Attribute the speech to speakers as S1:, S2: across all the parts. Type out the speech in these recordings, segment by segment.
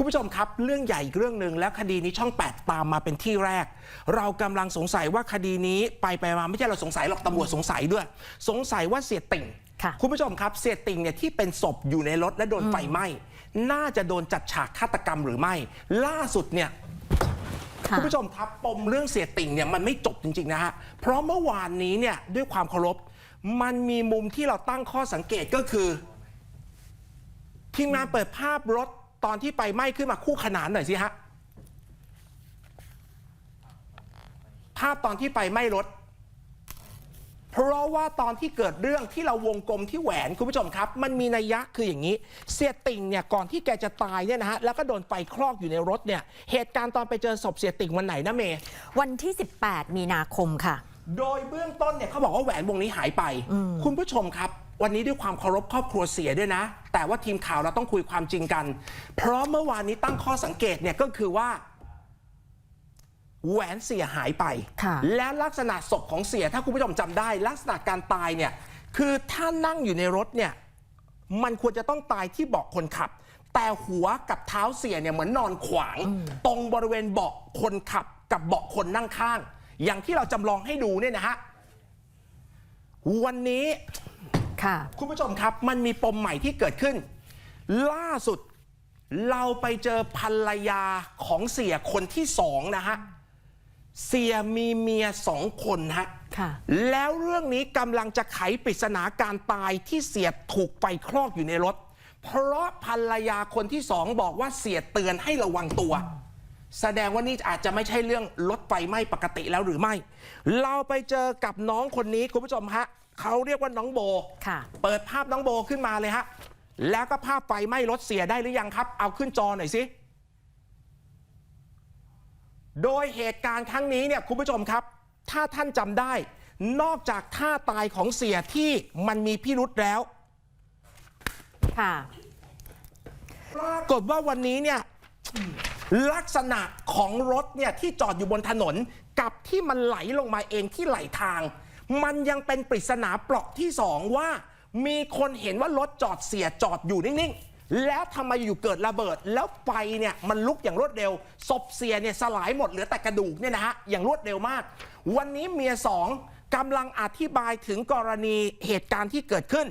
S1: คุณผู้ชมครับเรื่องใหญ่อีกเรื่องหนึ่งแล้วคดีนี้ช่อง 8 ตามมาเป็นที่แรก เรากำลังสงสัยว่าคดีนี้ไปไปมาไม่ใช่เราสงสัยหรอกตำรวจสงสัยด้วย สงสัยว่าเสียติ่ง
S2: ค่ะ
S1: คุณผู้ชมครับเสียติ่งเนี่ยที่เป็นศพอยู่ในรถและโดนไฟไหม้น่าจะโดนจัดฉากฆาตกรรมหรือไม่ ล่าสุดเนี่ย
S2: ค่ะ
S1: คุณผู้ชมครับปมเรื่องเสียติ่งเนี่ยมันไม่จบจริง ๆ นะฮะ เพราะเมื่อวานนี้เนี่ยด้วยความเคารพ มันมีมุมที่เราตั้งข้อสังเกตก็คือทีมงานเปิดภาพรถ ตอนที่ไฟไหม้ขึ้นมาคู่ขนานหน่อยสิฮะภาพตอนที่ไฟไหม้รถ เพราะว่าตอนที่เกิดเรื่องที่เราวงกลมที่แหวนคุณผู้ชมครับ มันมีนัยยะคืออย่างนี้ เสียติ่งเนี่ยก่อนที่แกจะตายเนี่ยนะฮะแล้วก็โดนไฟคลอกอยู่ในรถเนี่ยเหตุการณ์ตอนไปเจอศพเสียติ่งวันไหนนะเมย์
S2: วันที่ 18 มีนาคมค่ะ
S1: โดยเบื้องต้นเนี่ยเขาบอกว่าแหวนวงนี้หายไป คุณผู้ชมครับ วันนี้ด้วยความเคารพครอบครัวเสียด้วยนะ แต่ว่าทีมข่าวเราต้องคุยความจริงกัน เพราะเมื่อวานนี้ตั้งข้อสังเกตเนี่ยก็คือว่า แหวนเสียหายไป
S2: ค่ะ
S1: และลักษณะศพของเสียถ้าคุณผู้ชมจำได้ ลักษณะการตายเนี่ยคือถ้านั่งอยู่ในรถเนี่ยมันควรจะต้องตายที่เบาะคนขับ แต่หัวกับเท้าเสียเนี่ยเหมือนนอนขวาง ตรงบริเวณเบาะคนขับ กับเบาะคนนั่งข้าง อย่างที่เราจำลองให้ดูเนี่ยนะฮะวันนี้
S2: ค่ะ
S1: คุณผู้ชมครับ มันมีปมใหม่ที่เกิดขึ้น ล่าสุดเราไปเจอภรรยาของเสียคนที่สองนะฮะ เสียมีเมียสองคนฮะ
S2: ค่ะ
S1: แล้วเรื่องนี้กำลังจะไขปริศนาการตายที่เสียถูกไฟคลอกอยู่ในรถ เพราะภรรยาคนที่สองบอกว่าเสียเตือนให้ระวังตัว แสดงว่านี่อาจจะไม่ใช่เรื่องรถไฟไหม้ปกติแล้วหรือไม่ เราไปเจอกับน้องคนนี้คุณผู้ชมฮะ เขาเรียกว่าน้องโบ
S2: ค่ะ
S1: เปิดภาพน้องโบขึ้นมาเลยฮะ แล้วก็ภาพไฟไหม้รถเสียได้หรือยังครับ เอาขึ้นจอหน่อยสิ โดยเหตุการณ์ครั้งนี้เนี่ยคุณผู้ชมครับ ถ้าท่านจำได้ นอกจากท่าตายของเสียที่มันมีพิรุษแล้ว
S2: ค่ะ
S1: ปรากฏว่าวันนี้เนี่ยลักษณะของรถเนี่ยที่จอดอยู่บนถนน กับที่มันไหลลงมาเองที่ไหลทาง มันยังเป็นปริศนาเปลาะที่สองว่า มีคนเห็นว่ารถจอดเสียจอดอยู่นิ่งๆ แล้วทำไมอยู่เกิดระเบิด แล้วไฟเนี่ยมันลุกอย่างรวดเร็ว ศพเสียเนี่ยสลายหมดเหลือแต่กระดูกเนี่ยนะฮะอย่างรวดเร็วมาก วันนี้เมียสองกำลังอธิบายถึงกรณีเหตุการณ์ที่เกิดขึ้น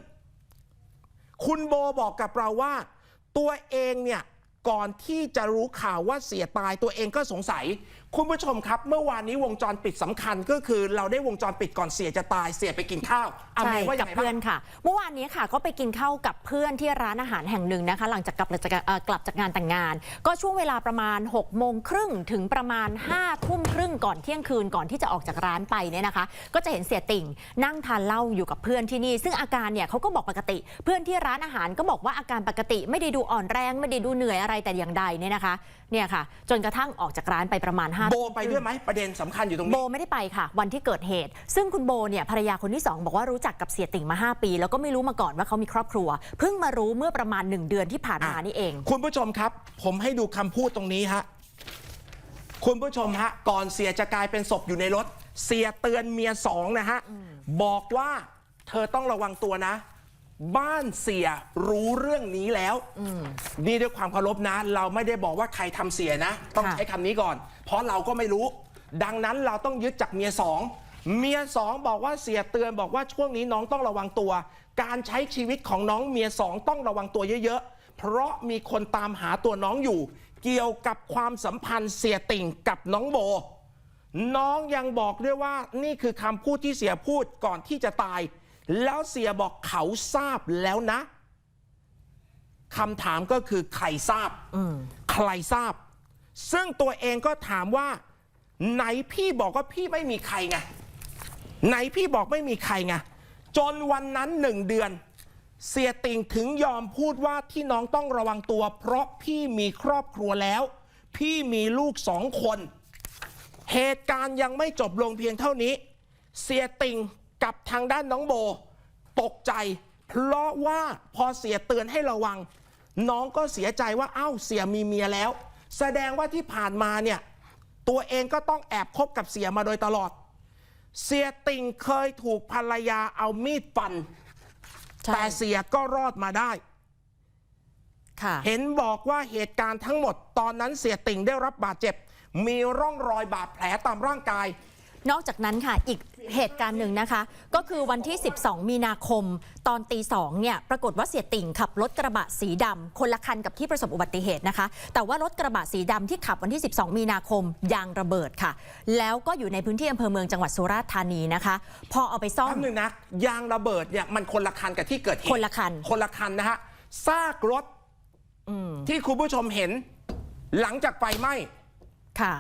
S1: คุณโบบอกกับเราว่า ตัวเองเนี่ยก่อนที่จะรู้ข่าวว่าเสียตายตัวเองก็สงสัยคุณผู้ชมครับ เมื่อวานนี้วงจรปิดสำคัญก็คือ เราได้วงจรปิดก่อนเสียจะตายเสียไปกินข้าวอะ
S2: ใช่
S1: เมย์ว่ายั
S2: กั
S1: ง
S2: บ
S1: ไง
S2: เพื่อ
S1: บ้านง
S2: ค่ะ เมื่อวานนี้ค่ะก็ไปกินข้าวกับเพื่อนที่ร้านอาหารแห่งหนึ่งนะคะ หลังจากกลับจากเอ่อกลับจากงานแต่งงาน ก็ช่วงเวลาประมาณ6กโมงครึ่งถึงประมาณ5้าทุ่มครึ่งก่อนเที่ยงคืนก่อนที่จะออกจากร้านไปเนี่ยนะคะ ก็จะเห็นเสียติ่งนั่งทานเหล้าอยู่กับเพื่อนที่นี่ ซึ่งอาการเนี่ยเขาก็บอกปกติ เพื่อนที่ร้านอาหารก็บอกว่าอาการปกติไม่ได้ดูอ่อนแรง ไม่ได้ดูเหนื่อยอะไรแต่อย่างใดเนี่ยนะคะเนี่ยค่ะ จนกระทั่งออกจากร้านไปประมาณ5้า
S1: โบไปด้วยไหมประเด็นสำคัญอยู่ตรง
S2: โบ
S1: นี้
S2: ไม่ได้ไปค่ะ วันที่เกิดเหตุ ซึ่งคุณโบเนี่ยภรรยาคนที่ 2 บอกว่ารู้จักกับเสียติ่งมา 5 ปี แล้วก็ไม่รู้มาก่อนว่าเขามีครอบครัว เพิ่งมารู้เมื่อประมาณ 1 เดือนที่ผ่านมา
S1: อะ
S2: นี่เอง
S1: คุณผู้ชมครับ ผมให้ดูคำพูดตรงนี้ฮะคุณผู้ชมฮะก่อนเสียจะกลายเป็นศพอยู่ในรถ เสียเตือนเมียสองนะฮะบอกว่าเธอต้องระวังตัวนะ บ้านเสียรู้เรื่องนี้แล้วนี่ด้วยความเคารพนะ เราไม่ได้บอกว่าใครทำเสียนะ ต้อง
S2: ค่ะ
S1: ใช้คำนี้ก่อน เพราะเราก็ไม่รู้ ดังนั้นเราต้องยึดจากเมียสองเมียสองบอกว่าเสียเตือนบอกว่าช่วงนี้น้องต้องระวังตัว การใช้ชีวิตของน้องเมียสองต้องระวังตัวเยอะๆ เพราะมีคนตามหาตัวน้องอยู่ เกี่ยวกับความสัมพันธ์เสียติ่งกับน้องโบ น้องยังบอกด้วยว่านี่คือคำพูดที่เสียพูดก่อนที่จะตาย แล้วเสียบอกเขาทราบแล้วนะคำถามก็คือใครทราบใครทราบ ซึ่งตัวเองก็ถามว่า ไหนพี่บอกว่าพี่ไม่มีใครไงไหนพี่บอกไม่มีใครไงจนวันนั้นหนึ่งเดือน เสียติ่งถึงยอมพูดว่าที่น้องต้องระวังตัว เพราะพี่มีครอบครัวแล้ว พี่มีลูกสองคน เหตุการณ์ยังไม่จบลงเพียงเท่านี้ เสียติง กับทางด้านน้องโบ ตกใจ เพราะว่าพอเสียเตือนให้ระวัง น้องก็เสียใจว่าเอ้าเสียมีเมียแล้ว แสดงว่าที่ผ่านมาเนี่ยตัวเองก็ต้องแอบคบกับเสียมาโดยตลอด เสียติงเคยถูกภรรยาเอามีดฟัน
S2: ใช่
S1: แต่เสียก็รอดมาได้
S2: ค่ะ
S1: เห็นบอกว่าเหตุการณ์ทั้งหมด ตอนนั้นเสียติ่งได้รับบาดเจ็บ มีร่องรอยบาดแผลตามร่างกาย
S2: นอกจากนั้นค่ะอีกเหตุการณ์หนึ่งนะคะ ก็คือวันที่ 12 มีนาคมตอนตีสองเนี่ยปรากฏว่าเสียติ่งขับรถกระบะสีดำคนละคันกับที่ประสบอุบัติเหตุนะคะ แต่ว่ารถกระบะสีดำที่ขับวันที่ 12 มีนาคมยางระเบิดค่ะ แล้วก็อยู่ในพื้นที่อำเภอเมืองจังหวัดสุราษฎร์ธานีนะคะ พอเอาไปซ่อม
S1: แป๊บนึงนะยางระเบิดเนี่ยมันคนละคันกับที่เกิดเหตุ
S2: คนละคัน
S1: คนละคันนะฮะซากรถที่คุณผู้ชมเห็น หลังจากไฟไหม้
S2: ค่ะ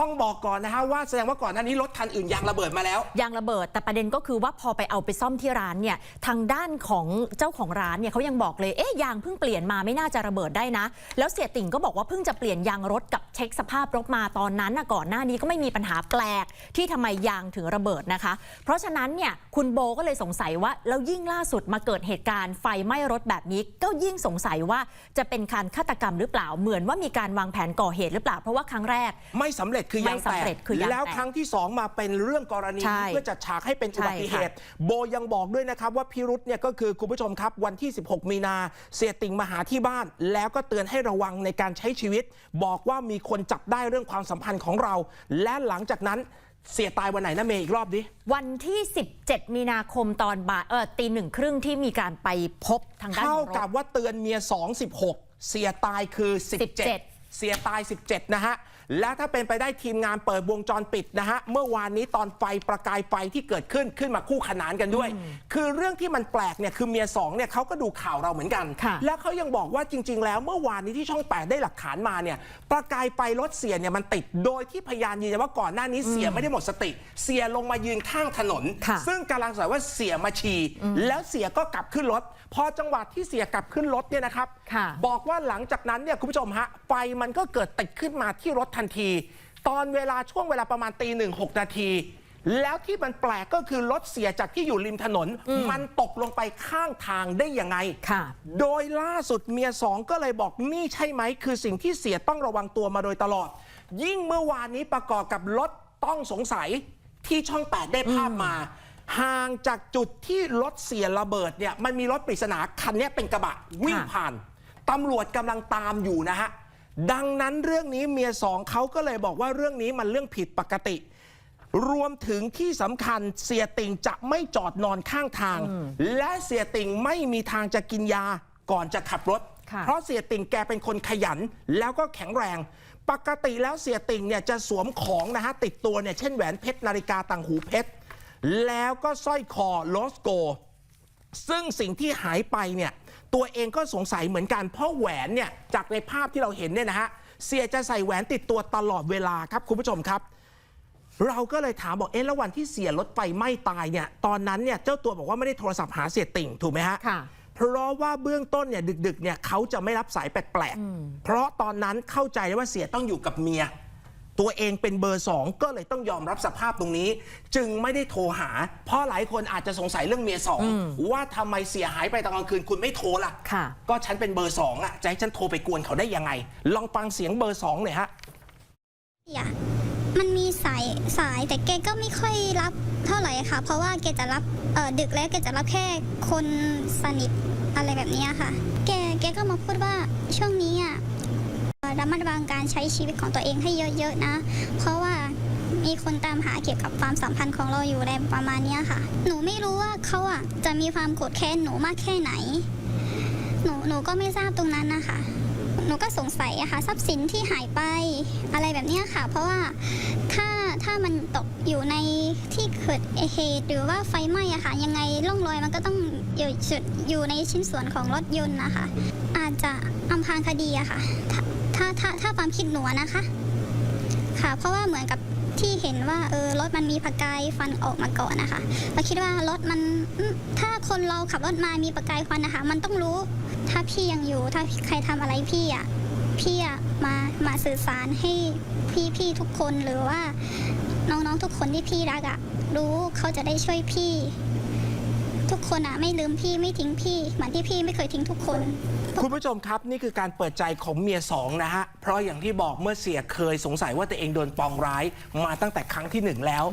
S1: ต้องบอกก่อนนะฮะว่าแสดงว่าก่อนหน้านี้รถคันอื่นยางระเบิดมาแล้ว
S2: ยางระเบิด แต่ประเด็นก็คือว่าพอไปเอาไปซ่อมที่ร้านเนี่ยทางด้านของเจ้าของร้านเนี่ยเขายังบอกเลยเอ๊ะยางเพิ่งเปลี่ยนมาไม่น่าจะระเบิดได้นะ แล้วเสียติ่งก็บอกว่าเพิ่งจะเปลี่ยนยางรถกับเช็คสภาพรถมาตอนนั้นนะก่อนหน้านี้ก็ไม่มีปัญหาแปลกที่ทำไมยางถึงระเบิดนะคะ เพราะฉะนั้นเนี่ยคุณโบก็เลยสงสัยว่าแล้วยิ่งล่าสุดมาเกิดเหตุการณ์ไฟไหม้รถแบบนี้ก็ยิ่งสงสัยว่าจะเป็นการฆาตกรรมหรือเปล่าเหมือนว่ามีการวางแผนก่อเหตุหรือเปล่าเพราะว่าครั้งแรก
S1: ไม่สำเร็จคือยาง
S2: ไม่สำ
S1: แต
S2: เร็
S1: ก
S2: จคือยางแตก
S1: แล้วครั้งที่สองมาเป็นเรื่องกรณี
S2: ใช่
S1: เพื่อจัดฉากให้เป็นอุบัติเหตุ โบยังบอกด้วยนะครับว่าพิรุษเนี่ยก็คือคุณผู้ชมครับวันที่ 16 มีนาเสียติ่งมาหาที่บ้าน แล้วก็เตือนให้ระวังในการใช้ชีวิต บอกว่ามีคนจับได้เรื่องความสัมพันธ์ของเรา และหลังจากนั้นเสียตายวันไหนนะเมย์อีกรอบดิ
S2: วันที่ 17 มีนาคมตอนบ่ายเออตีหนึ่งครึ่งที่มีการไปพบทางด้าน
S1: เท่า
S2: ของรถ
S1: กับว่าเตือนเมีย 2 16 เสียตายคือ 17
S2: 17
S1: เสียตาย 17 นะฮะ และถ้าเป็นไปได้ทีมงานเปิดวงจรปิดนะฮะ เมื่อวานนี้ตอนไฟประกายไฟที่เกิดขึ้นขึ้นมาคู่ขนานกันด้วย คือเรื่องที่มันแปลกเนี่ยคือเมียสองเนี่ยเขาก็ดูข่าวเราเหมือนกัน
S2: ค่ะ
S1: แล้วเขายังบอกว่าจริง ๆ แล้วเมื่อวานนี้ที่ช่องแปดได้หลักฐานมาเนี่ยประกายไฟรถเสียเนี่ยมันติดโดยที่พยานยืนยันว่าก่อนหน้านี้เสียไม่ได้หมดสติ เสียลงมายืนข้างถนน
S2: ค่ะ
S1: ซึ่งกำลังสงสัยว่าเสียมาฉี่แล้วเสียก็กลับขึ้นรถพอจังหวะที่เสียกลับขึ้นรถเนี่ยนะครับ
S2: ค่ะ
S1: บอกว่าหลังจากนั้นเนี่ยคุณผู้ชมฮะไฟมันก็เกิดติดขึ้นมาที่รถทันที ตอนเวลาช่วงเวลาประมาณตีหนึ่งหกนาที แล้วที่มันแปลกก็คือรถเสียจากที่อยู่ริมถนน มันตกลงไปข้างทางได้ยังไง
S2: ค่ะ
S1: โดยล่าสุดเมียสองก็เลยบอกนี่ใช่ไหม คือสิ่งที่เสียต้องระวังตัวมาโดยตลอด ยิ่งเมื่อวานนี้ประกอบกับรถต้องสงสัยที่ช่องแปดได้ภาพมา ห่างจากจุดที่รถเสียระเบิดเนี่ยมันมีรถปริศนาคันเนี้ยเป็นกระบะวิ่ง
S2: ค่ะ
S1: ผ่านตำรวจกำลังตามอยู่นะฮะ ดังนั้นเรื่องนี้เมียสองเขาก็เลยบอกว่าเรื่องนี้มันเรื่องผิดปกติ รวมถึงที่สำคัญเสียติ่งจะไม่จอดนอนข้างทาง และเสียติ่งไม่มีทางจะกินยาก่อนจะขับรถ
S2: ค่ะ
S1: เพราะเสียติ่งแกเป็นคนขยันแล้วก็แข็งแรง ปกติแล้วเสียติ่งเนี่ยจะสวมของนะฮะติดตัวเนี่ยเช่นแหวนเพชรนาฬิกาต่างหูเพชรแล้วก็สร้อยคอโลสโก ซึ่งสิ่งที่หายไปเนี่ย ตัวเองก็สงสัยเหมือนกัน เพราะแหวนเนี่ยจากในภาพที่เราเห็นเนี่ยนะฮะเสียจะใส่แหวนติดตัวตลอดเวลาครับคุณผู้ชมครับ เราก็เลยถามบอกเอ๊ะแล้ววันที่เสียรถไฟไหม้ตายเนี่ยตอนนั้นเนี่ยเจ้าตัวบอกว่าไม่ได้โทรศัพท์หาเสียติ่งถูกไหมฮะ
S2: ค่ะ
S1: เพราะว่าเบื้องต้นเนี่ยดึกๆเนี่ยเขาจะไม่รับสายแปลกๆเพราะตอนนั้นเข้าใจว่าเสียต้องอยู่กับเมีย ตัวเองเป็นเบอร์สองก็เลยต้องยอมรับสภาพตรงนี้ จึงไม่ได้โทรหา เพราะหลายคนอาจจะสงสัยเรื่องเมียสองว่าทำไมเสียหายไปตอนกลางคืนคุณไม่โทรล่ะ
S2: ค่ะ
S1: ก็ฉันเป็นเบอร์สองอะจะให้ฉันโทรไปกวนเขาได้ยังไง ลองฟังเสียงเบอร์สองหน่อยฮะ
S3: อะมันมีสายสายแต่แกก็ไม่ค่อยรับเท่าไหร่ค่ะ เพราะว่าแกจะรับเออดึกแล้วแกจะรับแค่คนสนิทอะไรแบบเนี้ยค่ะ แกแกก็มาพูดว่าช่วงนี้อะเอ่อ ระมัดระวังการใช้ชีวิตของตัวเองให้เยอะๆนะ เพราะว่ามีคนตามหาเกี่ยวกับความสัมพันธ์ของเราอยู่อะไรประมาณนี้ค่ะ หนูไม่รู้ว่าเขาอะจะมีความโกรธแค้นหนูมากแค่ไหน หนูหนูก็ไม่ทราบตรงนั้นนะคะ หนูก็สงสัยอะค่ะทรัพย์สินที่หายไปอะไรแบบนี้ค่ะ เพราะว่าถ้าถ้ามันตกอยู่ในที่เกิดเหตุหรือว่าไฟไหม้อะค่ะ ยังไงร่องรอยมันก็ต้องอยู่อยู่ในชิ้นส่วนของรถยนต์นะคะ อาจจะอำพรางคดีอะค่ะ ถ้าถ้าถ้าความคิดหนูนะคะ ค่ะ เพราะว่าเหมือนกับที่เห็นว่าเออรถมันมีประกายฟันออกมาก่อนนะคะเราคิดว่ารถมันถ้าคนเราขับรถมามีประกายควันนะคะ มันต้องรู้ ถ้าพี่ยังอยู่ ถ้าใครทำอะไรพี่อะพี่อะมามาสื่อสารให้พี่พี่ทุกคนหรือว่าน้องๆทุกคนที่พี่รักอะรู้เขาจะได้ช่วยพี่ ทุกคนอะไม่ลืมพี่ไม่ทิ้งพี่เหมือนที่พี่ไม่เคยทิ้งทุกคน
S1: คุณผู้ชมครับนี่คือการเปิดใจของเมียสองนะฮะ เพราะอย่างที่บอกเมื่อเสียเคยสงสัยว่าตัวเองโดนปองร้ายมาตั้งแต่ครั้งที่หนึ่งแล้ว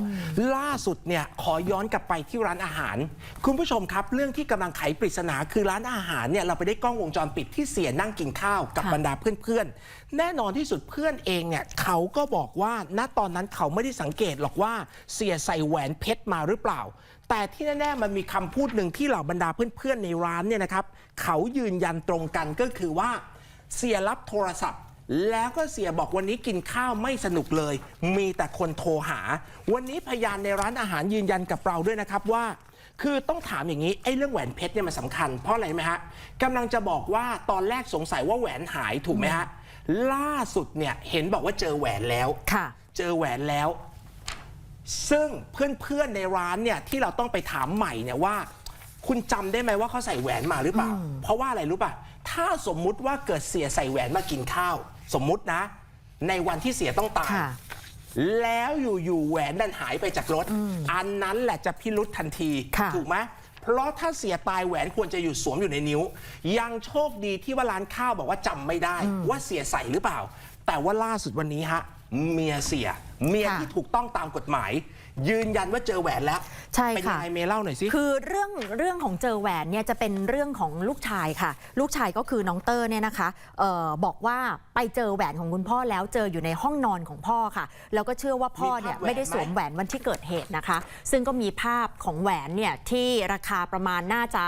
S1: ล่าสุดเนี่ยขอย้อนกลับไปที่ร้านอาหาร คุณผู้ชมครับ เรื่องที่กำลังไขปริศนาคือร้านอาหารเนี่ยเราไปได้กล้องวงจรปิดที่เสียนั่งกินข้าวกับ
S2: ค่ะ
S1: บรรดาเพื่อนๆ แน่นอนที่สุดเพื่อนเองเนี่ยเขาก็บอกว่าณตอนนั้นเขาไม่ได้สังเกตหรอกว่าเสียใส่แหวนเพชรมาหรือเปล่า แต่ที่แน่ๆมันมีคำพูดหนึ่งที่เหล่าบรรดาเพื่อนๆในร้านเนี่ยนะครับ เขายืนยันตรงกันก็คือว่า เสียรับโทรศัพท์ แล้วก็เสียบอกวันนี้กินข้าวไม่สนุกเลย มีแต่คนโทรหา วันนี้พยานในร้านอาหารยืนยันกับเราด้วยนะครับว่า คือต้องถามอย่างนี้ไอ้เรื่องแหวนเพชรเนี่ยมันสำคัญเพราะอะไรไหมฮะกำลังจะบอกว่าตอนแรกสงสัยว่าแหวนหายถูกไหมฮะล่าสุดเนี่ยเห็นบอกว่าเจอแหวนแล้ว
S2: ค่ะ
S1: เจอแหวนแล้ว ซึ่งเพื่อนๆในร้านเนี่ยที่เราต้องไปถามใหม่เนี่ยว่า คุณจำได้ไหมว่าเขาใส่แหวนมาหรือเปล่า เพราะว่าอะไรรู้ป่ะ ถ้าสมมุติว่าเกิดเสียใส่แหวนมากินข้าว สมมุตินะ ในวันที่เสียต้องตาย
S2: ค่ะ
S1: แล้วอยู่ๆแหวนดันหายไปจากรถ อันนั้นแหละจะพิรุษทันที
S2: ค่ะ
S1: ถูกไหมเพราะถ้าเสียตายแหวนควรจะอยู่สวมอยู่ในนิ้ว ยังโชคดีที่ว่าร้านข้าวบอกว่าจำไม่ได้ ว่าเสียใส่หรือเปล่า แต่ว่าล่าสุดวันนี้ฮะเมียเสีย เมีย
S2: ค่ะ
S1: ที่ถูกต้องตามกฎหมาย ยืนยันว่าเจอแหวนแล้ว
S2: ใช่
S1: เป็น
S2: ค่ะ
S1: ยังไงเมย์เล่าหน่อยสิ
S2: คือเรื่องเรื่องของเจอแหวนเนี่ยจะเป็นเรื่องของลูกชายค่ะ ลูกชายก็คือน้องเตอร์เนี่ยนะคะเออบอกว่าไปเจอแหวนของคุณพ่อแล้วเจออยู่ในห้องนอนของพ่อค่ะ แล้วก็เชื่อว่าพ่อเนี่ย
S1: มีภาพแหวน
S2: ไม่ได้สวมแหวนวันที่เกิดเหตุนะคะ ซึ่งก็มีภาพของแหวนเนี่ยที่ราคาประมาณน่าจะ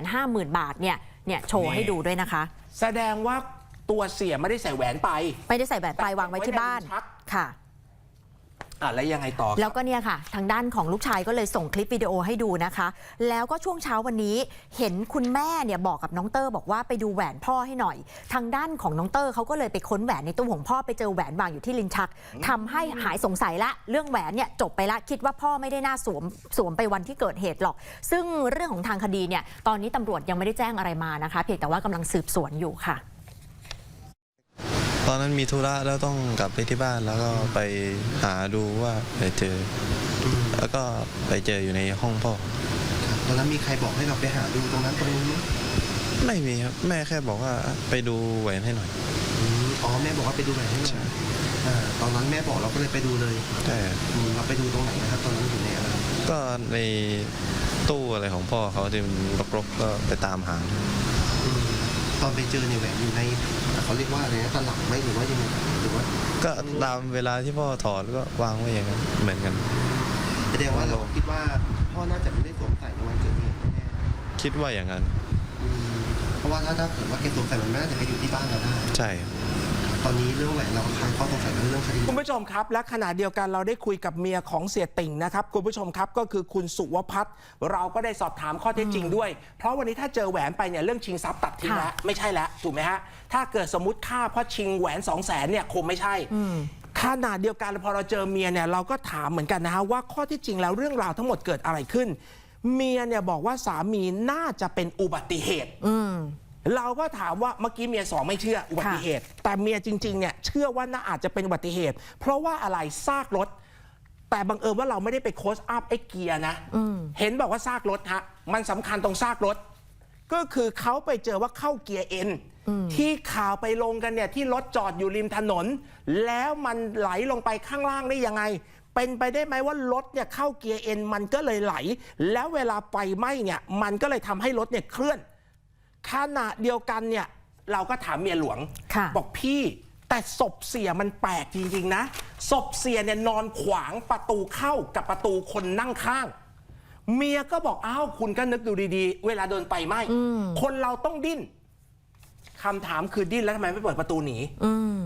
S2: 250,000 บาทเนี่ยเนี่ยโชว์ให้ดูด้วยนะคะ
S1: แสดงว่าตัวเสียไม่ได้ใส่แหวนไป
S2: ไม่ได้ใส่แหวนไปวางไว้ที่บ้าน
S1: ไว้ในลิ้นชัก
S2: ค่ะ
S1: อะแล้วยังไงต่อครับ
S2: แล้วก็เนี่ยค่ะ ทางด้านของลูกชายก็เลยส่งคลิปวิดีโอให้ดูนะคะ แล้วก็ช่วงเช้าวันนี้เห็นคุณแม่เนี่ยบอกกับน้องเตอร์บอกว่าไปดูแหวนพ่อให้หน่อย ทางด้านของน้องเตอร์เขาก็เลยไปค้นแหวนในตู้ของพ่อไปเจอแหวนวางอยู่ที่ลิ้นชักทำให้หายสงสัยละเรื่องแหวนเนี่ยจบไปละคิดว่าพ่อไม่ได้น่าสวมสวมไปวันที่เกิดเหตุหรอก ซึ่งเรื่องของทางคดีเนี่ยตอนนี้ตำรวจยังไม่ได้แจ้งอะไรมานะคะ เพียงแต่ว่ากำลังสืบสวนอยู่ค่ะ
S4: ตอนนั้นมีธุระแล้วต้องกลับไปที่บ้านแล้วก็ไปหาดูว่าไปเจออแล้วก็ไปเจออยู่ในห้องพ่อ
S5: ตอนนั้นมีใครบอกให้เราไปหาดูตรงนั้นตรงนี้ไหม
S4: ไม่มีครับแม่แค่บอกว่าไปดูแหวนให้หน่อย
S5: อืมอ๋อแม่บอกว่าไปดูแหวนให้หน่อยอ่าตอนนั้นแม่บอกเราก็เลยไปดูเลย
S4: แต่
S5: อืมเราไปดูตรงไหนนะครับตอนนั้นอยู่ในอะไร
S4: ก็ในตู้อะไรของพ่อเขาที่มันรกๆก็ไปตามหา
S5: อืมตอนไปเจอในยแหวนอยู่ใน เขาเรียกว่าอะไรนะตลับไหมหรือว่ายังไงหรือว่า
S4: ก็ตามเวลาที่พ่อถอดก็วางไว้อย่างนั้นเหมือนกัน
S5: แสดงว่าเราคิดว่าพ่อน่าจะไม่ได้สวมใส่ในวันเกิดเหตุแน่
S4: คิดว่าอย่างนั้น
S5: ๆอืมเพราะว่าถ้าถ้าเกิดว่าแกสวมใส่มันไม่น่าจะไปอยู่ที่บ้านเราได้
S4: ใช่ครับ
S5: ตอนนี้เรื่องแหวนเราก็คลายข้อสงสัยเรื่องคดี
S1: คุณผู้ชมครับ และขณะเดียวกันเราได้คุยกับเมียของเสียติ่งนะครับ คุณผู้ชมครับก็คือคุณสุวพัฒน์เราก็ได้สอบถามข้อเท็จจริงด้วย เพราะวันนี้ถ้าเจอแหวนไปเนี่ยเรื่องชิงทรัพย์ตัดทิ้งแล้ว
S2: ค่ะ
S1: ไม่ใช่แล้วถูกไหมฮะถ้าเกิดสมมติฆ่าเพราะชิงแหวน2 0 0แสนเนี่ยคงไม่ใช่ขณะเดียวกันพอเราเจอเมียเนี่ยเราก็ถามเหมือนกันนะฮะว่าข้อที่จริงแล้วเรื่องราวทั้งหมดเกิดอะไรขึ้น เมียเนี่ยบอกว่าสามีน่าจะเป็นอุบัติเหตุ
S2: อืม
S1: เราก็ถามว่าเมื่อกี้เมียสองไม่เชื่ออุบัติเหตุ แต่เมียจริงๆเนี่ยเชื่อว่าน่าอาจจะเป็นอุบัติเหตุ เพราะว่าอะไรซากรถ แต่บังเอิญว่าเราไม่ได้ไปโคสอัพไอ้เกียร์นะเห็นบอกว่าซากรถฮะมันสำคัญตรงซากรถ ก็คือเขาไปเจอว่าเข้าเกียร์เอ็นที่ข่าวไปลงกันเนี่ยที่รถจอดอยู่ริมถนน แล้วมันไหลลงไปข้างล่างได้ยังไง เป็นไปได้ไหมว่ารถเนี่ยเข้าเกียร์เอ็นมันก็เลยไหล แล้วเวลาไฟไหม้เนี่ยมันก็เลยทำให้รถเนี่ยเคลื่อน ขณะเดียวกันเนี่ยเราก็ถามเมียหลวง
S2: ค่ะ
S1: บอกพี่แต่ศพเสียมันแปลกจริงๆนะศพเสียเนี่ยนอนขวางประตูเข้ากับประตูคนนั่งข้าง เมียก็บอกอ้าวคุณก็นึกดูดีๆ เวลาโดนไฟไหม้คนเราต้องดิ้นคำถามคือดิ้นแล้วทำไมไม่เปิดประตูหนี
S2: อืม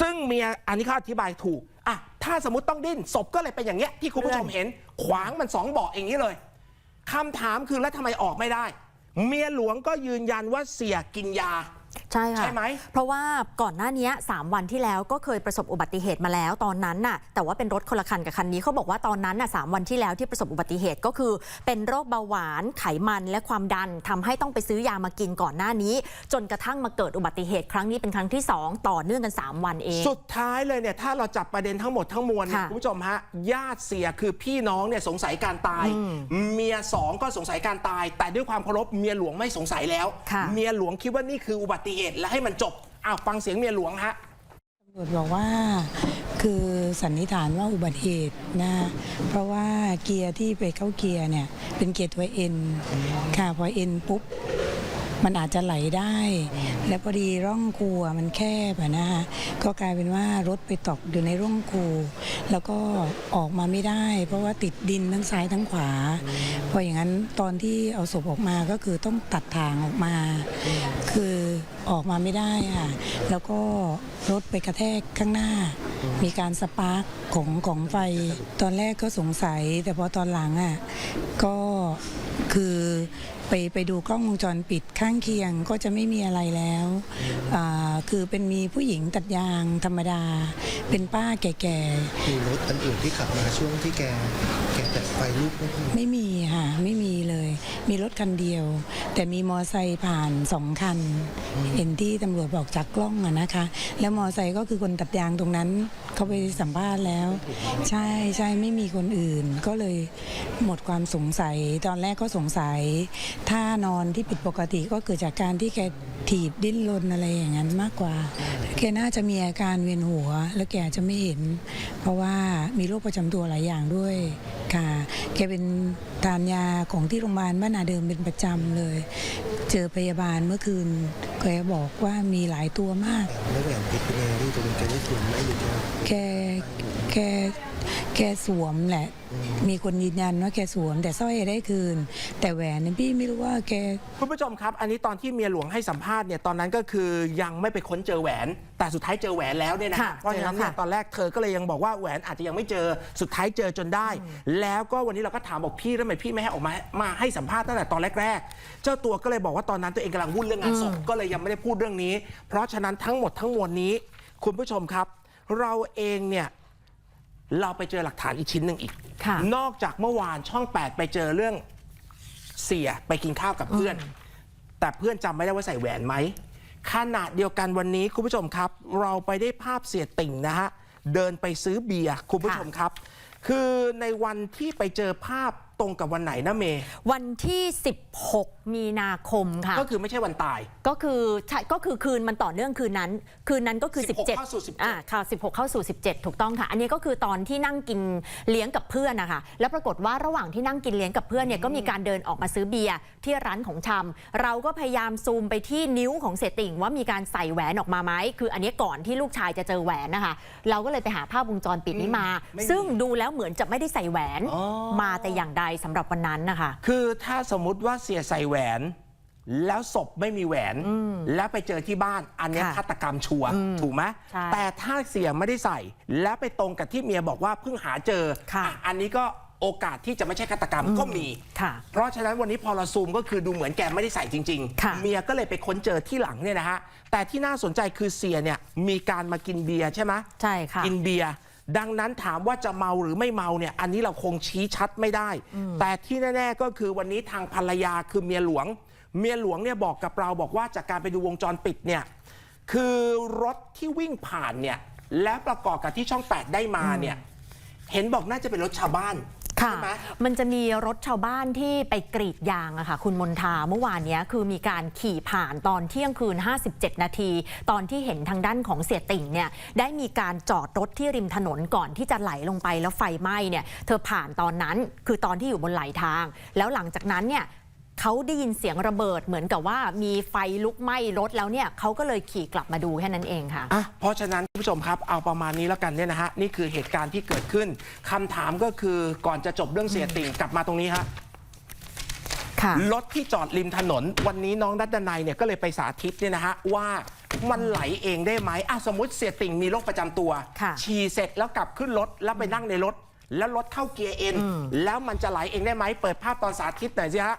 S1: ซึ่งเมียอันนี้เขาอธิบายถูกอะถ้าสมมติต้องดิ้นศพก็เลยเป็นอย่างเงี้ยที่คุณผู้ชมเห็น ขวางมันสองเบาะอย่างนี้เลยคำถามคือแล้วทำไมออกไม่ได้ เมียหลวงก็ยืนยันว่าเสียกินยา
S2: ใช่ค่ะ
S1: ใช่ไหม
S2: เพราะว่าก่อนหน้านี้ 3 วันที่แล้วก็เคยประสบอุบัติเหตุมาแล้วตอนนั้นน่ะแต่ว่าเป็นรถคนละคันกับคันนี้เขาบอกว่าตอนนั้นน่ะสามวันที่แล้วที่ประสบอุบัติเหตุก็คือ เป็นโรคเบาหวานไขมันและความดันทำให้ต้องไปซื้อยามากินก่อนหน้านี้ จนกระทั่งมาเกิดอุบัติเหตุครั้งนี้เป็นครั้งที่ 2 ต่อเนื่องกัน 3 วันเอง
S1: สุดท้ายเลยเนี่ยถ้าเราจับประเด็นทั้งหมดทั้งมวลเนี่ย
S2: ค่ะ
S1: คุณผู้ชมฮะญาติเสียคือพี่น้องเนี่ยสงสัยการตาย เมียสองก็สงสัยการตาย แต่ด้วยความเคารพเมียหลวงไม่สงสัยแล้ว
S2: ค่ะ
S1: เมียหลวงคิดว่านี่คืออุบัติเหตุและให้มันจบอ้าวฟังเสียงเมียหลวงฮะ
S6: ตำรวจบอกว่าคือสันนิษฐานว่าอุบัติเหตุนะเพราะว่าเกียร์ที่ไปเข้าเกียร์เนี่ยเป็นเกียร์ตัวเอ็นค่ะพอเอ็นปุ๊บ มันอาจจะไหลได้ และพอดีร่องคูมันแคบนะคะก็กลายเป็นว่ารถไปตกอยู่ในร่องคูแล้วก็ออกมาไม่ได้ เพราะว่าติดดินทั้งซ้ายทั้งขวา เพราะอย่างนั้นตอนที่เอาศพออกมาก็คือต้องตัดทางออกมา คือออกมาไม่ได้ค่ะแล้วก็รถไปกระแทกข้างหน้า มีการสปาร์กของของไฟ ตอนแรกก็สงสัย แต่พอตอนหลังอะก็คือ ไปไปดูกล้องวงจรปิดข้างเคียงก็จะไม่มีอะไรแล้วอ่าคือเป็นมีผู้หญิงตัดยางธรรมดา เป็นป้าแก่ๆ
S5: มีรถอันอื่นที่ขับมาช่วงที่แกแกแต่ไฟลุกไหมพี่
S6: ไม่มีค่ะไม่มีเลย มีรถคันเดียว แต่มีมอไซค์ผ่านสองคันเห็นที่ตำรวจบอกจากกล้องอะนะคะ แล้วมอไซค์ก็คือคนตัดยางตรงนั้นเขาไปสัมภาษณ์แล้ว ใช่ใช่ไม่มีคนอื่นก็เลยหมดความสงสัยตอนแรกก็สงสัยท่านอนที่ผิดปกติก็เกิดจากการที่แกถีบดิ้นรนอะไรอย่างนั้นมากกว่า แกน่าจะมีอาการเวียนหัว แล้วแกอาจจะไม่เห็น เพราะว่ามีโรคประจำตัวหลายอย่างด้วยค่ะ แกเป็นทานยาของที่โรงพยาบาลบ้านนาเดิมเป็นประจำเลย เจอพยาบาลเมื่อคืนแกบอกว่ามีหลายตัวมาก
S5: แล้วแหวนเพชรเป็นยังไงที่ตัวเป็นแกได้สวมไหมหรือแก
S6: แก แกแกสวมแหละ มีคนยืนยันว่าแกสวม แต่สร้อยได้คืน แต่แหวนเนี่ยพี่ไม่รู้ว่าแก
S1: คุณผู้ชมครับ อันนี้ตอนที่เมียหลวงให้สัมภาษณ์เนี่ยตอนนั้นก็คือยังไม่ไปค้นเจอแหวน แต่สุดท้ายเจอแหวนแล้วเนี่ยนะ
S2: ค่ะ
S1: เพราะฉะนั้นเนี่ย
S2: เจอแล้วค่ะ
S1: ตอนแรกเธอก็เลยยังบอกว่าแหวนอาจจะยังไม่เจอสุดท้ายเจอจนได้ แล้วก็วันนี้เราก็ถามบอกพี่แล้วทำไมพี่ไม่ให้ออกมามาให้สัมภาษณ์ตั้งแต่ตอนแรกๆเจ้าตัวก็เลยบอกว่าตอนนั้นตัวเองกำลังวุ่นเรื่องงานศพก็เลยยังไม่ได้พูดเรื่องนี้ เพราะฉะนั้นทั้งหมดทั้งมวลนี้ คุณผู้ชมครับ เราเองเนี่ย เราไปเจอหลักฐานอีกชิ้นหนึ่งอีก
S2: ค่ะ
S1: นอกจากเมื่อวานช่อง 8 ไปเจอเรื่องเสียไปกินข้าวกับเพื่อน แต่เพื่อนจำไม่ได้ว่าใส่แหวนไหมขณะเดียวกันวันนี้คุณผู้ชมครับ เราไปได้ภาพเสียติ่งนะฮะเดินไปซื้อเบียร์คุณผู้ชมครับ คือในวันที่ไปเจอภาพตรงกับวันไหนนะเมย์
S2: วันที่ 16 มีนาคมค่ะ
S1: ก็คือไม่ใช่วันตาย
S2: ก็คือใช่ก็คือคืนมันต่อเนื่องคืนนั้น คืนนั้นก็คือ
S1: 16
S2: 17
S1: เข้าสู่17
S2: อ่าค่ะ 16 เข้าสู่ 17 ถูกต้องค่ะ อันนี้ก็คือตอนที่นั่งกินเลี้ยงกับเพื่อนนะคะ แล้วปรากฏว่าระหว่างที่นั่งกินเลี้ยงกับเพื่อนเนี่ยก็มีการเดินออกมาซื้อเบียร์ที่ร้านของชำเราก็พยายามซูมไปที่นิ้วของเสยติ่งว่ามีการใส่แหวนออกมาไหมคืออันนี้ก่อนที่ลูกชายจะเจอแหวนนะคะ เราก็เลยไปหาภาพวงจรปิดนี้มา
S1: ไม่มี
S2: ซึ่งดูแล้วเหมือนจะไม่ได้ใส่แหวน
S1: อ๋อ
S2: มาแต่อย่างใดสำหรับวันนั้นนะคะ
S1: คือถ้าสมมุติว่าเสียใส่แหวน แล้วศพไม่มีแหวน แล้วไปเจอที่บ้านอันเนี้ย
S2: ค่ะ
S1: ฆาตกรรมชัวร์ถูกไหม
S2: ใช่
S1: แต่ถ้าเสียไม่ได้ใส่ แล้วไปตรงกับที่เมียบอกว่าเพิ่งหาเจอ
S2: ค่ะ
S1: อะอันนี้ก็โอกาสที่จะไม่ใช่ฆาตกรรมก็มี
S2: ค่ะ
S1: เพราะฉะนั้นวันนี้พอเราซูมก็คือดูเหมือนแกไม่ได้ใส่จริง
S2: ค่ะ
S1: เมียก็เลยไปค้นเจอที่หลังเนี่ยนะฮะ แต่ที่น่าสนใจคือเสียเนี่ยมีการมากินเบียร์ใช่ไหม
S2: ใช่ค่ะ
S1: กินเบียร์ ดังนั้นถามว่าจะเมาหรือไม่เมาเนี่ยอันนี้เราคงชี้ชัดไม่ได้ แต่ที่แน่ ๆ ก็คือวันนี้ทางภรรยาคือเมียหลวง เมียหลวงเนี่ยบอกกับเราบอกว่าจากการไปดูวงจรปิดเนี่ยคือรถที่วิ่งผ่านเนี่ยและประกอบกับที่ช่อง 8 ได้มาเนี่ยเห็นบอกน่าจะเป็นรถชาวบ้าน
S2: ค่ะ
S1: ใช่ไหม
S2: มันจะมีรถชาวบ้านที่ไปกรีดยางอะค่ะ คุณมนทาเมื่อวานเนี้ยคือมีการขี่ผ่านตอนเที่ยงคืน 57 นาที ตอนที่เห็นทางด้านของเสียติ่งเนี่ยได้มีการจอดรถที่ริมถนนก่อนที่จะไหลลงไปแล้วไฟไหม้เนี่ยเธอผ่านตอนนั้นคือตอนที่อยู่บนไหลทาง แล้วหลังจากนั้นเนี่ย เขาได้ยินเสียงระเบิดเหมือนกับว่ามีไฟลุกไหม้รถแล้วเนี่ยเขาก็เลยขี่กลับมาดูแค่นั้นเองค่ะ
S1: อะเพราะฉะนั้นคุณผู้ชมครับเอาประมาณนี้แล้วกันเนี่ยนะฮะนี่คือเหตุการณ์ที่เกิดขึ้นคำถามก็คือก่อนจะจบเรื่องเสียติ่งกลับมาตรงนี้ฮะ
S2: ค่ะ
S1: รถที่จอดริมถนน วันนี้น้องดัดดนัยเนี่ยก็เลยไปสาธิตเนี่ยนะฮะว่ามันไหลเองได้ไหมอะสมมติเสียติ่งมีโรคประจำตัว
S2: ค่ะ
S1: ฉี่เสร็จแล้วกลับขึ้นรถแล้วไปนั่งในรถ แล้วรถเข้าเกียร์เอ็นแล้วมันจะไหลเองได้ไหมเปิดภาพตอนสาธิตหน่อยสิฮะ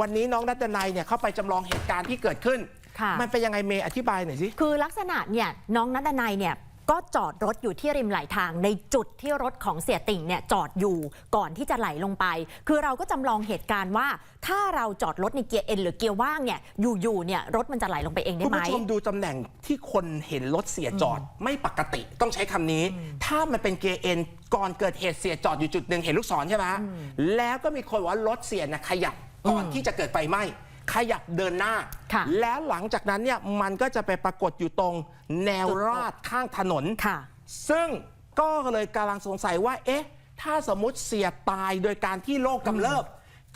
S1: วันนี้น้องดัดดนัยเนี่ยเข้าไปจำลองเหตุการณ์ที่เกิดขึ้น
S2: ค่ะ
S1: มันเป็นยังไงเมย์อธิบายหน่อยสิ
S2: คือลักษณะเนี่ยน้องนัดนัยเนี่ยก็จอดรถอยู่ที่ริมไหลทาง ในจุดที่รถของเสียติ่งเนี่ยจอดอยู่ก่อนที่จะไหลลงไป คือเราก็จำลองเหตุการณ์ว่า ถ้าเราจอดรถในเกียร์เอ็นหรือเกียร์ว่างเนี่ยอยู่ๆเนี่ยรถมันจะไหลลงไปเองได้
S1: คุณ
S2: ไหม
S1: ผู้ชมดูตำแหน่งที่คนเห็นรถเสียจอดไม่ปกติ ต้องใช้คำนี้ ถ้ามันเป็นเกียร์เอ็นก่อนเกิดเหตุเสียจอดอยู่จุดหนึ่งเห็นลูกศรใช่ไหมแล้วก็มีคนบอกว่ารถเสียนะขยับ ก่อนที่จะเกิดไฟไหม้ขยับเดินหน้า
S2: ค่ะ
S1: แล้วหลังจากนั้นเนี่ยมันก็จะไปปรากฏอยู่ตรงแนวราดข้างถนน
S2: ค่ะ
S1: ซึ่งก็เลยกำลังสงสัยว่า เอ๊ะ ถ้าสมมติเสียตายโดยการที่โรคกำเริบ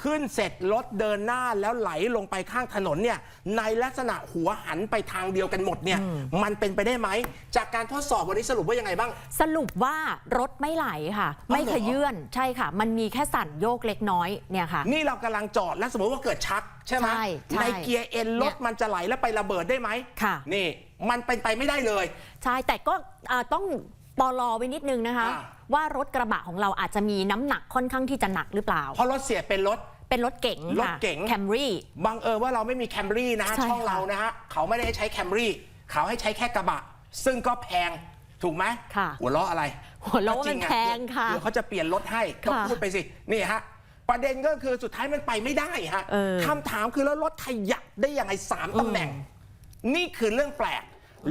S1: ขึ้นเสร็จรถเดินหน้าแล้วไหลลงไปข้างถนนเนี่ยในลักษณะหัวหันไปทางเดียวกันหมดเนี่ยมันเป็นไปได้ไหม จากการทดสอบวันนี้สรุปว่ายังไงบ้าง
S2: สรุปว่ารถไม่ไหลค่ะ ไม่ขยื่นใช่ค่ะ มันมีแค่สั่นโยกเล็กน้อยเนี่ยค่ะ
S1: นี่เรากำลังจอดแล้วสมมติว่าเกิดชักใช่ไหม
S2: ใช่ใช่
S1: เกียร์เอ็น
S2: เนี่
S1: ร
S2: ย
S1: ถมันจะไหลแล้วไประเบิดได้ไหม
S2: ค่ะ
S1: นี่มันเป็นไปไม่ได้เลย
S2: ใช่แต่ก็เอ่อต้อง ปลอไว้นิดนึงนะคะ
S1: อ่า
S2: ว่ารถกระบะของเราอาจจะมีน้ำหนักค่อนข้างที่จะหนักหรือเปล่า
S1: เพราะรถเสียเป็นรถ
S2: เป็นรถเก๋ง
S1: รถ
S2: ค่ะ
S1: เก๋ง
S2: แคมรี่
S1: บังเอิญว่าเราไม่มีแคมรี่นะ
S2: ใช่
S1: ช่อง
S2: ค่ะ
S1: เรานะฮะเขาไม่ได้ให้ใช้แคมรี่เขาให้ใช้แค่กระบะ ซึ่งก็แพงถูกไหม
S2: ค่ะ
S1: หัวเราะอะไร
S2: หัวเราะว่ามัน
S1: ก็จริอะ
S2: แพงค่ะ
S1: เดี๋ยวเขาจะเปลี่ยนรถให้ก็
S2: ค่ะ
S1: พูดไปสินี่ฮะประเด็นก็คือสุดท้ายมันไปไม่ได้ฮะ
S2: เออ
S1: คำถามคือแล้วรถขยับได้ยังไงสามตำแหน่ง นี่คือเรื่องแปลก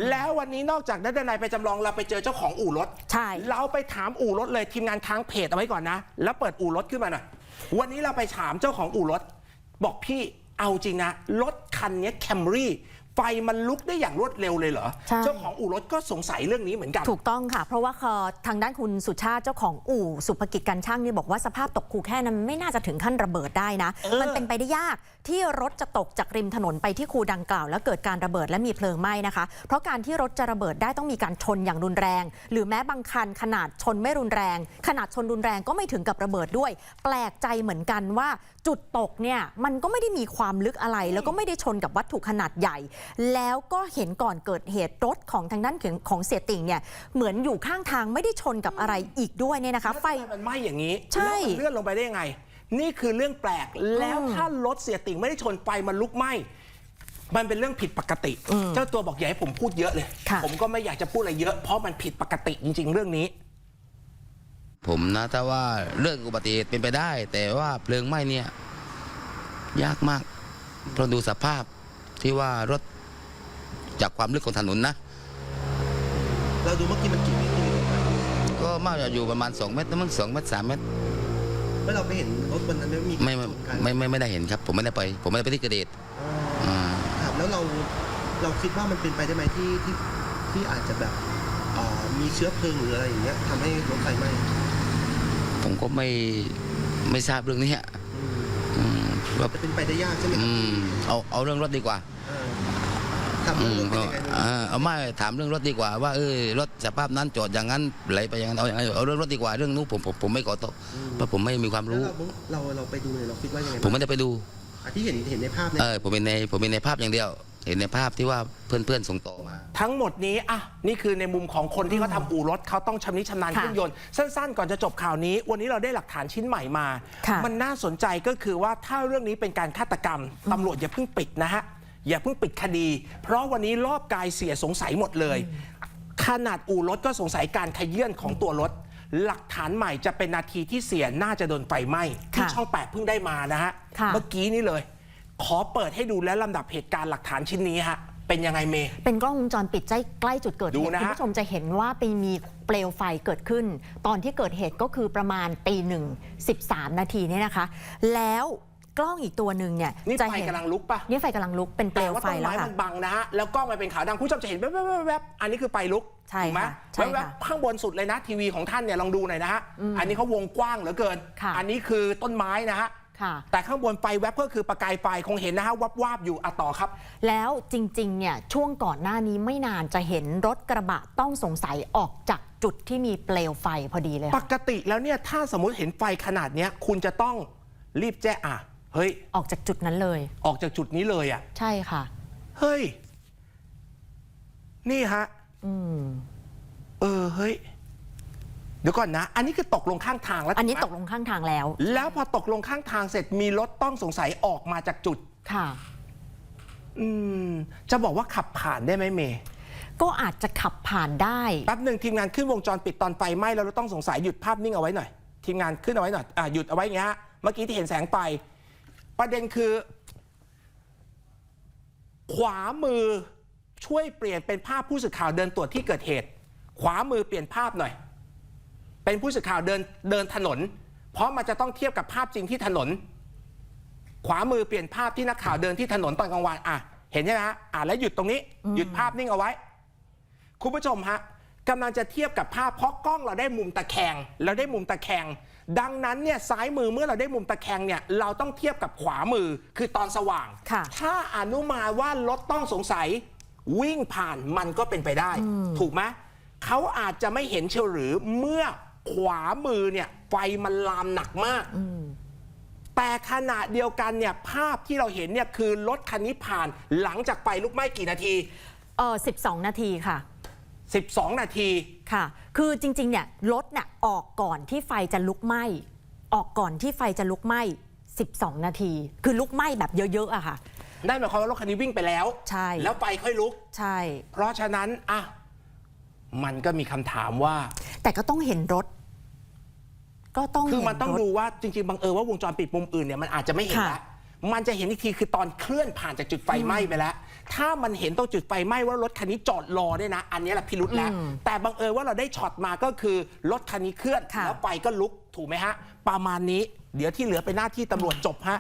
S1: แล้ววันนี้นอกจากนัดนายไปจำลองเราไปเจอเจ้าของอู่รถ
S2: ใช่
S1: เราไปถามอู่รถเลยทีมงานค้างเพจเอาไว้ก่อนนะ แล้วเปิดอู่รถขึ้นมาหน่อยวันนี้เราไปถามเจ้าของอู่รถ บอกพี่เอาจริงนะ รถคันนี้แคมรี่ ไฟมันลุกได้อย่างรวดเร็วเลยเหรอ
S2: ใช่
S1: เจ้าของอู่รถก็สงสัยเรื่องนี้เหมือนกัน
S2: ถูกต้องค่ะ เพราะว่าคอทางด้านคุณสุชาติเจ้าของอู่สุภกิจการช่างนี่บอกว่าสภาพตกคูแค่นั้นไม่น่าจะถึงขั้นระเบิดได้นะ
S1: เออ
S2: มันเป็นไปได้ยากที่รถจะตกจากริมถนนไปที่คูดังกล่าว แล้วเกิดการระเบิดและมีเพลิงไหม้นะคะ เพราะการที่รถจะระเบิดได้ต้องมีการชนอย่างรุนแรง หรือแม้บางคันขนาดชนไม่รุนแรง ขนาดชนรุนแรงก็ไม่ถึงกับระเบิดด้วย แปลกใจเหมือนกันว่าจุดตกเนี่ยมันก็ไม่ได้มีความลึกอะไร แล้วก็ไม่ได้ชนกับวัตถุขนาดใหญ่แล้วก็เห็นก่อนเกิดเหตุรถของทางด้านของของเสียติ่งเนี่ยเหมือนอยู่ข้างทางไม่ได้ชนกับอะไรอีกด้วยเนี่ยนะคะ ไฟ
S1: แล้วทำมมันไหม้อย่างนี้
S2: ใช่
S1: แล้วมันเลื่อนลงไปได้ยังไง นี่คือเรื่องแปลกแล้ว
S2: อืม
S1: ถ้ารถเสียติ่งไม่ได้ชนไฟมันลุกไหม้มันเป็นเรื่องผิดปกติ เจ้าตัวบอกอย่าให้ผมพูดเยอะเลย
S2: ค่ะ
S1: ผมก็ไม่อยากจะพูดอะไรเยอะเพราะมันผิดปกติจริง ๆ เรื่องนี้
S7: ผมนะถ้าว่าเรื่องอุบัติเหตุเป็นไปได้ แต่ว่าเพลิงไหม้เนี่ย ยากมากเพราะดูสภาพที่ว่ารถ จากความลึกของถนนนะ
S5: เราดูเมื่อกี้มันกี่เมตรที่ลงไป
S7: ก็มากจะอยู่ประมาณ 2 เมตรนะมั้งสองเมตรสามเมตร
S5: แล้วเราไปเห็นรถวันนั้นไหมมี
S7: ไม่ไม่
S5: ชนกัน
S7: ไม่ไม่ไม่ได้เห็นครับ ผมไม่ได้ไป ผมไม่ได้ไปที่เกิดเหตุ
S5: อ๋อ
S7: อ่า
S5: ครับแล้วเราเราคิดว่ามันเป็นไปได้ไหมที่ที่ที่อาจจะแบบเอ่อมีเชื้อเพลิงหรืออะไรอย่างเงี้ยทำให้รถไฟไหม้
S7: ผมก็ไม่ไม่ทราบเรื่องนี้อะ
S5: อืม
S7: อืมว่า
S5: จะเป็นไปได้ยากใช่ไหมครั
S7: อื
S5: บ
S7: มเอาเอาเรื่องรถดีกว่า
S5: เออ ทำ
S7: อื
S5: ให้
S7: ม
S5: รถเป็น
S7: ก็
S5: ยังไง
S7: อ่าเอาไม่ถามเรื่องรถดีกว่าว่าเออรถสภาพนั้นจอดอย่างนั้นไหลไปอย่างนั้นเอาอย่างนั้นเอาเรื่องรถดีกว่าเรื่องนู้นผมผมผมไม่ขอตอบเพราะผมไม่มีความ
S5: แล้ว
S7: รู้
S5: เราเราเราไปดูเนี่ยเราคิดว่ายังไง
S7: ผมไม่ได้ไปดู
S5: อะที่เห็นเห็นในภาพเนี่ย
S7: เออผมเป็นในผมเป็นในภาพอย่างเดียว เห็นในภาพที่ว่าเพื่อนเพื่อนๆส่งต่อมา
S1: ทั้งหมดนี้อะนี่คือในมุมของคนที่เขาทำอู่รถเขาต้องชำนิชำนาญ
S2: ค่ะ
S1: เครื่องยนต์ สั้นๆ ก่อนจะจบข่าวนี้ วันนี้เราได้หลักฐานชิ้นใหม่มา
S2: ค่ะ
S1: มันน่าสนใจก็คือว่าถ้าเรื่องนี้เป็นการฆาตกรรมตำรวจอย่าเพิ่งปิดนะฮะ อย่าเพิ่งปิดคดี เพราะวันนี้รอบกายเสียสงสัยหมดเลย ขนาดอู่รถก็สงสัยการขยื่นของตัวรถ หลักฐานใหม่จะเป็นนาทีที่เสียน่าจะโดนไฟไหม้ที่
S2: ค่ะ
S1: ช่องแปดเพิ่งได้มานะฮะ
S2: ค่ะ
S1: เมื่อกี้นี้เลย ขอเปิดให้ดูและลำดับเหตุการณ์หลักฐานชิ้นนี้ฮะเป็นยังไงเมย์
S2: เป็นกล้องวงจรปิดใกล้ใกล้จุดเกิดเห
S1: ดู
S2: ตุ
S1: นะ
S2: คุณ
S1: ฮะ
S2: ผู้ชมจะเห็นว่าไปมีเปลวไฟเกิดขึ้น ตอนที่เกิดเหตุก็คือประมาณตีหนึ่งสิบสามนาทีเนี่ยนะคะ แล้ว กล้องอีกตัวหนึ่งเนี่ย
S1: นี่
S2: จะ
S1: ไฟ
S2: เห็น
S1: กำลังลุกปะ
S2: นี่ไฟกำลังลุกเป็นเปล
S1: แต่
S2: ว
S1: ว่า
S2: ไฟ
S1: ต้น
S2: แล้ว
S1: ไม้
S2: ค่ะ
S1: มันบังนะฮะ แล้วกล้องมันเป็นขาวดำคุณผู้ชมจะเห็นแวบๆๆๆอันนี้คือไฟลุก
S2: ใช่
S1: ถูกไหม
S2: ค่ะใช่
S1: แว
S2: ค่ะ
S1: บๆข้างบนสุดเลยนะ ทีวีของท่านเนี่ยลองดูหน่อยนะฮะ อันนี้เขาวงกว้างเหลือเกิน
S2: ค่ะ
S1: อันนี้คือต้นไม้นะฮะ
S2: ค่ะ
S1: แต่ข้างบนไฟแวบก็คือประกายไฟคงเห็นนะฮะวับวาบๆอยู่อะต่อครับ
S2: แล้วจริงๆ เนี่ยช่วงก่อนหน้านี้ไม่นานจะเห็นรถกระบะต้องสงสัยออกจากจุดที่มีเปลวไฟพอดีเลย
S1: ป
S2: ค่ะ
S1: กติแล้วเนี่ยถ้าสมมุติเห็นไฟขนาดเนี้ยคุณจะต้องรีบแจ้งอะ เฮ้ย
S2: ออกจากจุดนั้นเลย
S1: ออกจากจุดนี้เลยอะ
S2: ใช่ค่ะ
S1: เฮ้ย นี่ฮะ
S2: อืม
S1: เออ เฮ้ย เดี๋ยวก่อนนะ อันนี้คือตกลงข้างทางแล้ว
S2: อันนี้
S1: ถูไหม
S2: ตกลงข้างทางแล้ว
S1: แล้วพอตกลงข้างทางเสร็จมีรถต้องสงสัยออกมาจากจุด
S2: ค่ะ
S1: อืม จะบอกว่าขับผ่านได้ไหมเมย์
S2: ก็อาจจะขับผ่านได้
S1: แป๊บหนึ่งทีมงานขึ้นวงจรปิดตอนไฟไหม้แล้วเราต้องสงสัยหยุดภาพนิ่งเอาไว้หน่อย ทีมงานขึ้นเอาไว้หน่อยอะหยุดเอาไว้อย่างเงี้ยฮะเมื่อกี้ที่เห็นแสงไฟ ประเด็นคือ ขวามือช่วยเปลี่ยนเป็นภาพผู้สื่อข่าวเดินตรวจที่เกิดเหตุ ขวามือเปลี่ยนภาพหน่อย เป็นผู้สื่อข่าวเดินเดินถนน เพราะมันจะต้องเทียบกับภาพจริงที่ถนน ขวามือเปลี่ยนภาพที่นักข่าวเดินที่ถนนตอนกลางวันอะเห็นใช่ไหมฮะอะแล้วหยุดตรงนี้หยุดภาพนิ่งเอาไว้ คุณผู้ชมฮะกำลังจะเทียบกับภาพเพราะกล้องเราได้มุมตะแคงเราได้มุมตะแคง ดังนั้นเนี่ยซ้ายมือเมื่อเราได้มุมตะแคงเนี่ยเราต้องเทียบกับขวามือคือตอนสว่าง
S2: ค่ะ
S1: ถ้าอนุมานว่ารถต้องสงสัย วิ่งผ่านมันก็เป็นไปได้ ถูกไหมเขาอาจจะไม่เห็นเชียวหรือเมื่อขวามือเนี่ยไฟมันลามหนักมาก แต่ขณะเดียวกันเนี่ยภาพที่เราเห็นเนี่ยคือรถคันนี้ผ่านหลังจากไฟลุกไหม้กี่นาที
S2: เออ12 นาทีค่ะ
S1: 12 นาที
S2: ค่ะ คือจริงๆ เนี่ยรถน่ะออกก่อนที่ไฟจะลุกไหม้ ออกก่อนที่ไฟจะลุกไหม้ 12 นาที คือลุกไหม้แบบเยอะๆอะค่ะ
S1: ได้หมายความว่ารถคันนี้วิ่งไปแล้ว
S2: ใช่
S1: แล้วไฟค่อยลุก
S2: ใช่
S1: เพราะฉะนั้นอะมันก็มีคำถามว่า
S2: แต่ก็ต้องเห็นรถ ก็ต้อง
S1: คือ
S2: เห็น
S1: มันต้อง
S2: รถ
S1: ดูว่าจริงๆ บังเอิญว่าวงจรปิดมุมอื่นเนี่ยมันอาจจะไม่เห็น
S2: ค่ะ
S1: แล้ว มันจะเห็นอีกทีคือตอนเคลื่อนผ่านจากจุดไฟไหม้ไปแล้ว ถ้ามันเห็นตรงจุดไฟไหม้ว่ารถคันนี้จอดรอเนี่ยนะ อันนี้แหละพิรุษแล้ว แต่บังเอิญว่าเราได้ช็อตมาก็คือรถคันนี้เคลื่อน
S2: ค่ะ
S1: แล้วไฟก็ลุกถูกไหมฮะ ประมาณนี้ เดี๋ยวที่เหลือเป็นหน้าที่ตำรวจจบฮะ